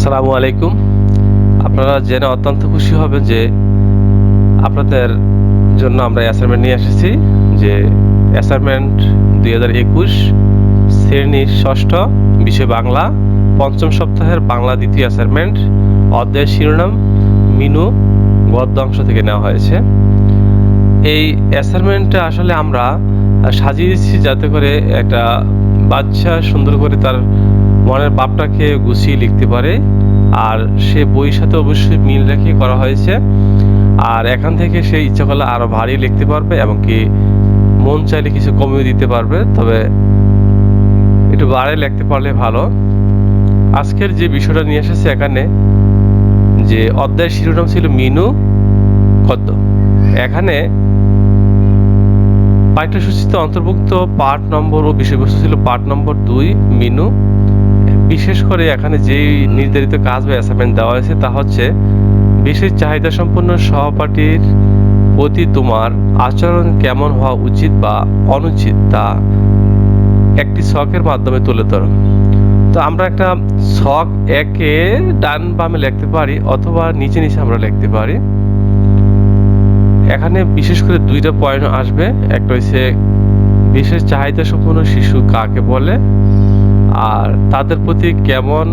আসসালামু আলাইকুম। আপনারা জেনে অত্যন্ত খুশি হবেন যে আপনাদের জন্য আমরা অ্যাসাইনমেন্ট নিয়ে এসেছি, যে অ্যাসাইনমেন্ট দুই হাজার একুশ, শ্রেণি ষষ্ঠ, বিষয় বাংলা, পঞ্চম সপ্তাহের বাংলা দ্বিতীয় অ্যাসাইনমেন্ট অধ্যায়ের শিরোনাম, মিনু, গদ্য অংশ থেকে নেওয়া হয়েছে। এই অ্যাসাইনমেন্টটা আসলে আমরা সাজিয়েছি যাতে করে একটা বাচ্চা সুন্দর করে তার মনের ভাবটাকে গুছিয়ে লিখতে পারে। আর সে বইয়ের সাথে অবশ্যই মিল রেখে করা হয়েছে। আর এখান থেকে সে ইচ্ছা করলে আরও ভারী লিখতে পারবে এবং কি মন চাইলে কিছু কমিয়ে দিতে পারবে। তবে একটু বাড়ে লিখতে পারলে ভালো। আজকের যে বিষয়টা নিয়ে এসেছে এখানে, যে অধ্যায়ের শিরোনাম ছিল মিনু গদ্য এখানে পাঠ্যসূচিতে অন্তর্ভুক্ত পাঠ নম্বর ও বিষয়বস্তু ছিল পাঠ নম্বর দুই, মিনু। বিশেষ করে এখানে যেই নির্ধারিত কাজ বা অ্যাসাইনমেন্ট দেওয়া হয়েছে তা হচ্ছে বিশেষ চাহিদা সম্পন্ন সহপাঠীর প্রতি তোমার আচরণ কেমন হওয়া উচিত বা অনুচিত তা একটি শখের মাধ্যমে তুলে ধরো। তো আমরা একটা শখ একে ডান বামে লিখতে পারি অথবা নিচে নিচে আমরা লিখতে পারি। এখানে বিশেষ করে দুইটা পয়েন্ট আসবে। একটা হচ্ছে বিশেষ চাহিদা সম্পন্ন শিশু কাকে বলে? আর তাদের প্রতি কেমন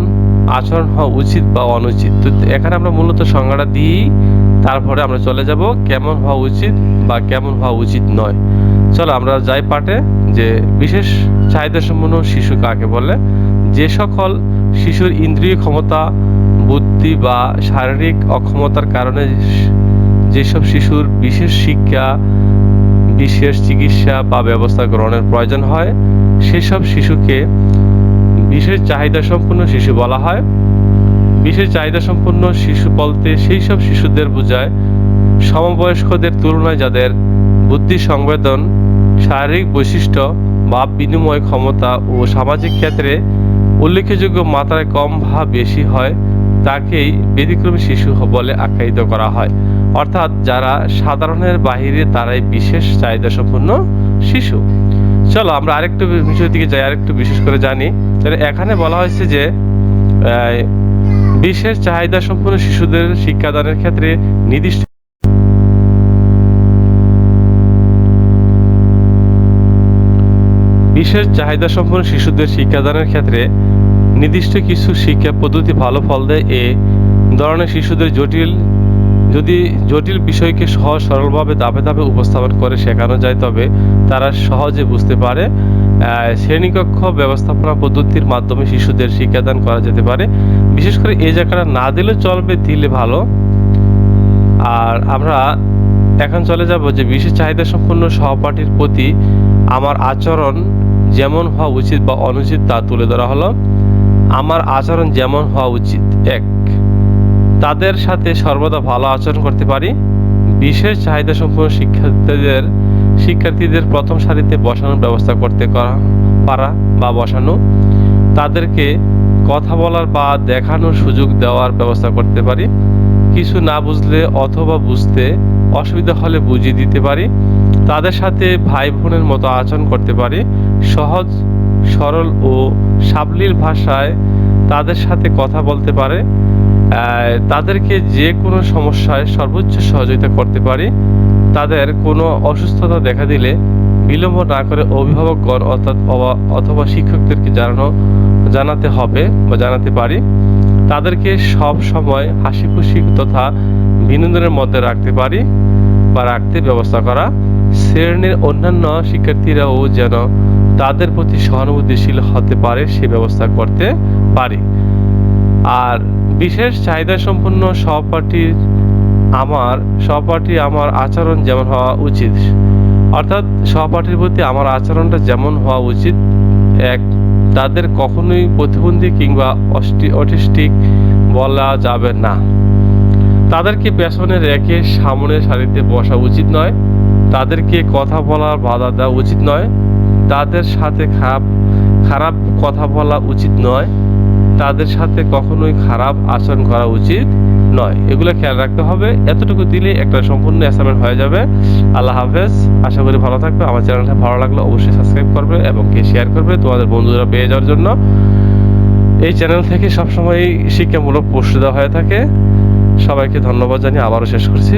আচরণ হওয়া উচিত বা অনুচিত? তো এখানে আমরা মূলত সংজ্ঞাটা দিই, তারপরে আমরা চলে যাব কেমন হওয়া উচিত বা কেমন হওয়া উচিত নয়। চলো আমরা যাই পাঠে, যে বিশেষ চাহিদা সম্পন্ন শিশু কাকে বলে? যে সকল শিশুর ইন্দ্রিয় ক্ষমতা, বুদ্ধি বা শারীরিক অক্ষমতার কারণে যেসব শিশুর বিশেষ শিক্ষা, বিশেষ চিকিৎসা বা ব্যবস্থা গ্রহণের প্রয়োজন হয়, সেসব শিশুকে বিশেষ চাহিদা সম্পন্ন শিশু বলা হয়। বিশেষ চাহিদা সম্পন্ন শিশু বলতে সেই সব শিশুদের বোঝায় সমবয়স্কদের তুলনায় যাদের বুদ্ধি সংবেদন, শারীরিক বৈশিষ্ট্য ভাব বিনিময় ক্ষমতা ও সামাজিক ক্ষেত্রে উল্লেখযোগ্য মাত্রায় কম বা বেশি হয়, তাকেই ব্যতিক্রমী শিশু বলে আখ্যায়িত করা হয়। অর্থাৎ যারা সাধারণের বাহিরে তারাই বিশেষ চাহিদা সম্পন্ন শিশু। চলো, আমরা আরেকটু বিষয় দিকে যাই, আরেকটু বিশেষ করে জানি। তাহলে এখানে বলা হয়েছে যে বিশেষ চাহিদা সম্পন্ন শিশুদের শিক্ষাদানের ক্ষেত্রে নির্দিষ্ট বিশেষ চাহিদা সম্পন্ন শিশুদের শিক্ষাদানের ক্ষেত্রে নির্দিষ্ট কিছু শিক্ষা পদ্ধতি ভালো ফল দেয়। এ ধরনের শিশুদের জটিল যদি জটিল বিষয়কে সহজ সরলভাবে ধাপে ধাপে উপস্থাপন করে শেখানো যায়, তবে তারা সহজে বুঝতে পারে শ্রেণীকক্ষ ব্যবস্থাপনা পদ্ধতির মাধ্যমে শিশুদের শিক্ষাদান করা যেতে পারে। বিশেষ করে এই জায়গাটা না দিলে চলবে, দিলে ভালো। আর আমরা এখন চলে যাব যে বিশেষ চাহিদা সম্পন্ন সহপাঠীর প্রতি আমার আচরণ যেমন হওয়া উচিত বা অনুচিত তা তুলে ধরা হলো। আমার আচরণ যেমন হওয়া উচিত। এক তাদের সাথে সর্বদা ভালো আচরণ করতে পারি। বিশেষ চাহিদা সম্পন্ন শিক্ষার্থীদের শিক্ষার্থীদের প্রথম সারিতে বসানোর ব্যবস্থা করতে করা পারা বা বসানো। তাদেরকে কথা বলার বা দেখানোর সুযোগ দেওয়ার ব্যবস্থা করতে পারি। কিছু না বুঝলে অথবা বুঝতে অসুবিধা হলে বুঝিয়ে দিতে পারি। তাদের সাথে ভাই বোনের মতো আচরণ করতে পারি। সহজ, সরল ও সাবলীল ভাষায় তাদের সাথে কথা বলতে পারে। তাদেরকে যে কোনো সমস্যায় সর্বোচ্চ সহযোগিতা করতে পারি। তাদের কোনো অসুস্থতা দেখা দিলে বিলম্ব না করে অভিভাবকগণ অর্থাৎ অথবা শিক্ষকদেরকে জানানো, জানাতে হবে বা জানাতে পারি। তাদেরকে সব সময় হাসি খুশি তথা বিনোদনের মধ্যে রাখতে পারি বা রাখতে ব্যবস্থা করা। শ্রেণির অন্যান্য শিক্ষার্থীরাও যেন তাদের প্রতি সহানুভূতিশীল হতে পারে সে ব্যবস্থা করতে পারি। আর বিশেষ চাহিদা সম্পন্ন সহপাঠীর আমার, সহপাঠী আমার আচরণ যেমন হওয়া উচিত। অর্থাৎ সহপাঠীর প্রতি আমার আচরণটা যেমন হওয়া উচিত, এক, তাদের কখনোই প্রতিবন্ধী কিংবা অটিস্টিক বলা যাবে না। তাদেরকে পেছনে রেখে সামনের সারিতে বসা উচিত নয়। তাদেরকে কথা বলার বাধা দেওয়া উচিত নয়। তাদের সাথে খারাপ খারাপ কথা বলা উচিত নয়। তাদের সাথে কখনোই খারাপ আচরণ করা উচিত নয়। এগুলো খেয়াল রাখতে হবে। এতটুকু দিলে একটা সম্পূর্ণ অ্যাসাইনমেন্ট হয়ে যাবে। আল্লাহ হাফেজ। আশা করি ভালো থাকবে। আমার চ্যানেলটা ভালো লাগলে অবশ্যই সাবস্ক্রাইব করবে এবং কে শেয়ার করবে তোমাদের বন্ধুরা পেয়ে যাওয়ার জন্য। এই চ্যানেল থেকে সবসময় শিক্ষামূলক পোস্ট দেওয়া হয়ে থাকে। সবাইকে ধন্যবাদ জানিয়ে আবারও শেষ করছি।